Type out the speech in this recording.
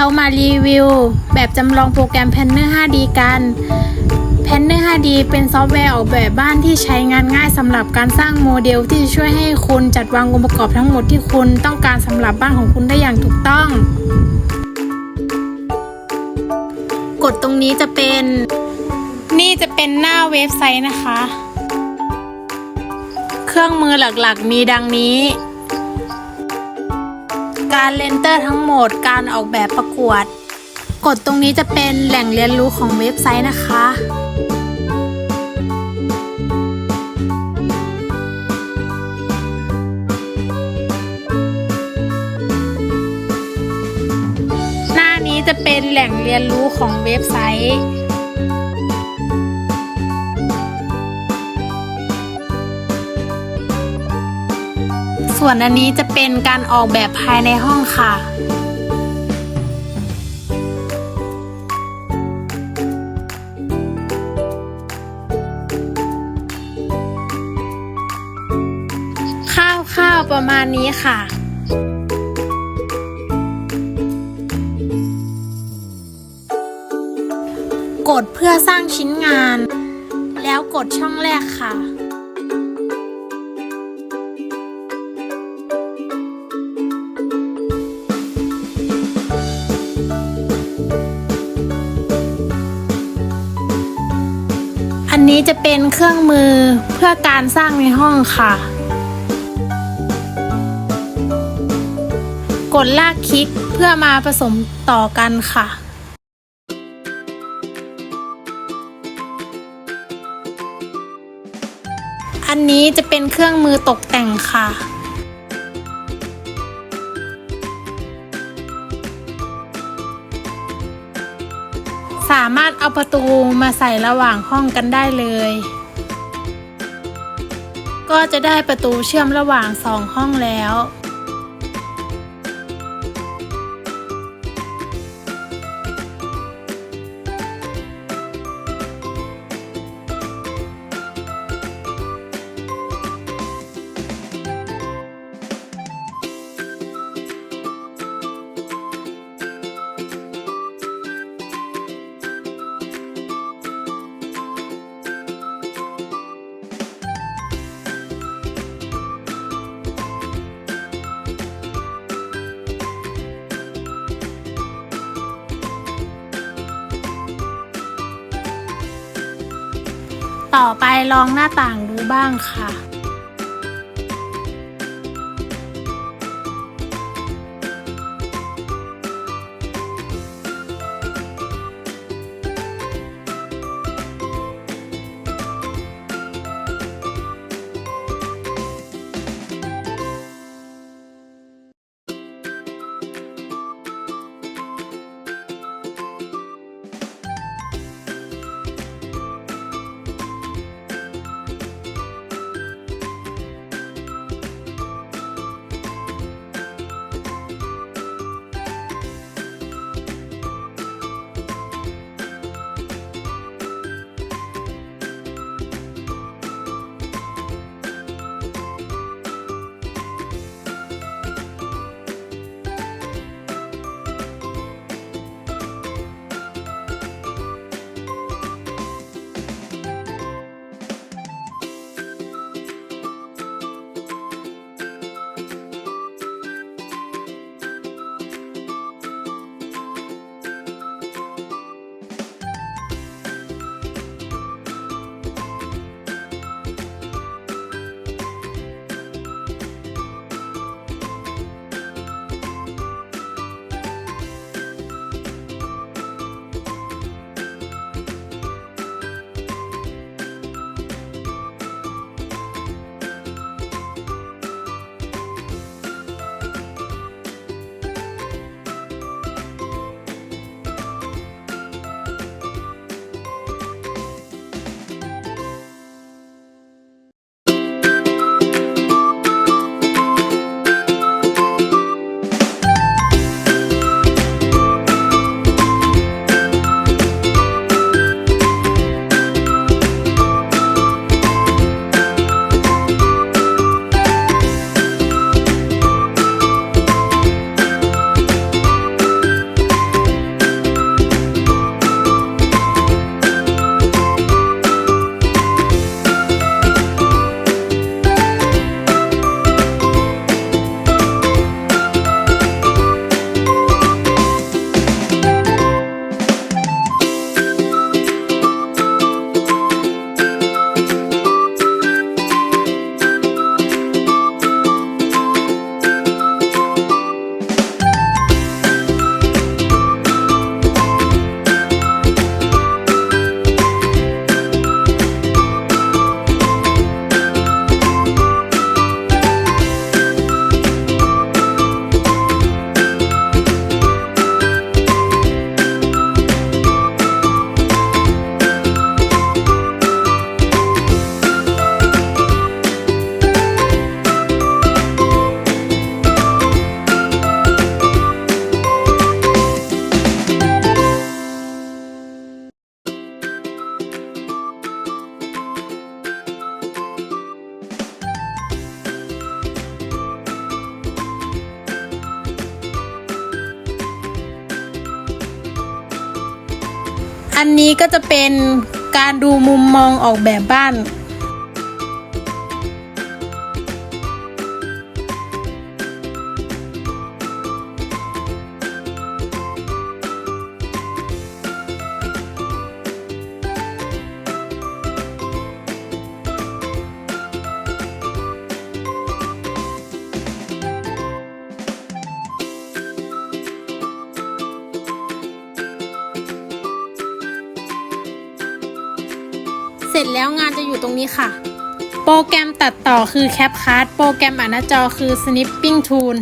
เรามารีวิว แบบจำลองโปรแกรม Planner 5D กัน Planner 5D เป็นซอฟต์แวร์ออกแบบบ้านที่ใช้งานง่ายสำหรับการสร้างโมเดลที่จะช่วยให้คุณจัดวางองค์ประกอบทั้งหมดที่คุณต้องการสำหรับบ้านของคุณได้อย่างถูกต้อง กดตรงนี้จะเป็น นี่จะเป็นหน้าเว็บไซต์นะคะ เครื่องมือหลักๆ มีดังนี้ การเรนเตอร์ทั้งหมดการออกแบบประกวด กดตรงนี้จะเป็นแหล่งเรียนรู้ของเว็บไซต์นะคะหน้านี้จะเป็นแหล่งเรียนรู้ของเว็บไซต์ ส่วนอันนี้จะเป็นการออกแบบภายในห้องค่ะข้าวๆประมาณนี้ค่ะกดเพื่อสร้างชิ้นงาน แล้วกดช่องแรกค่ะ นี้จะเป็นเครื่องมือเพื่อการสร้างในห้องค่ะ กดลากคลิกเพื่อมาผสมต่อกันค่ะอันนี้จะเป็นเครื่องมือตกแต่งค่ะ สามารถเอาประตูมาใส่ระหว่างห้องกันได้เลย ก็จะได้ประตูเชื่อมระหว่างสองห้องแล้ว ต่อไปลองหน้าต่างดูบ้างค่ะ อันนี้ก็จะเป็นการดูมุมมองออกแบบบ้าน ร็จแล้วงานจะอยู่ตรงนี้ค่ะ โปรแกรมตัดต่อคือ CapCut โปรแกรมอ่านหน้าจอคือ Snipping Tool